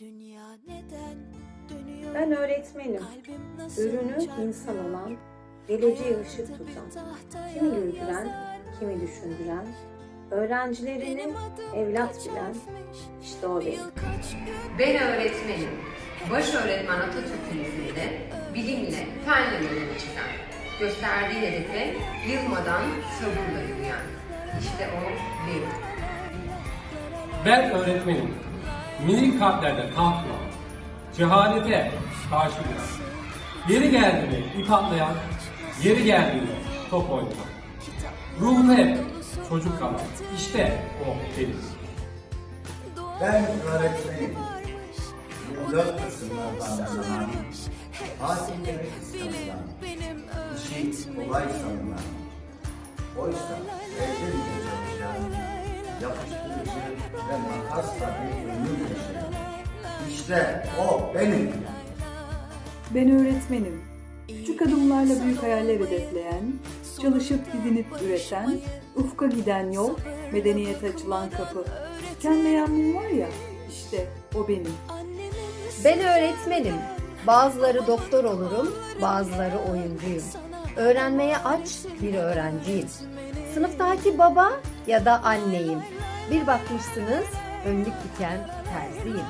Dünya neden dönüyor? Ben öğretmenim. Kalbim nasıl Ürünü çarpıyor? insan olan, geleceğe ışık tutan, kimi güldüren, kimi düşündüren, öğrencilerini evlat bilen, işte o benim. Ben öğretmenim. Baş öğretmen Atatürk'ün izniyle bilimle, fenle yolunu çizen, gösterdiği hedefe yılmadan sabırla yürüyen. İşte o benim. Ben öğretmenim. Minik kalplerde kalkma. Cehalete karşı duran. Yeri geldiğinde ip atlayan, yeri geldiğinde top oynayan. Ruhum hep çocuk kalan. İşte o benim. Ben öğretmenim. 24 kısımlardan sanan, hakimleri kıskanılan, işi kolay sanılan, oysa evde çalışan, yapıştırıcı ve makasla bir ömür işte o benim. Ben öğretmenim. Küçük adımlarla büyük hayaller hedefleyen, çalışıp didinip üreten, ufka giden yol, medeniyete açılan kapı. Tükenmeyen mum var ya, işte o benim. Ben öğretmenim. Bazıları doktor olurum, bazıları oyuncuyum. Öğrenmeye aç bir öğrenciyim. Sınıftaki baba ya da anneyim. Bir bakmışsınız önlük diken terziyim.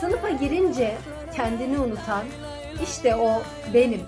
Sınıfa girince kendini unutan işte o benim.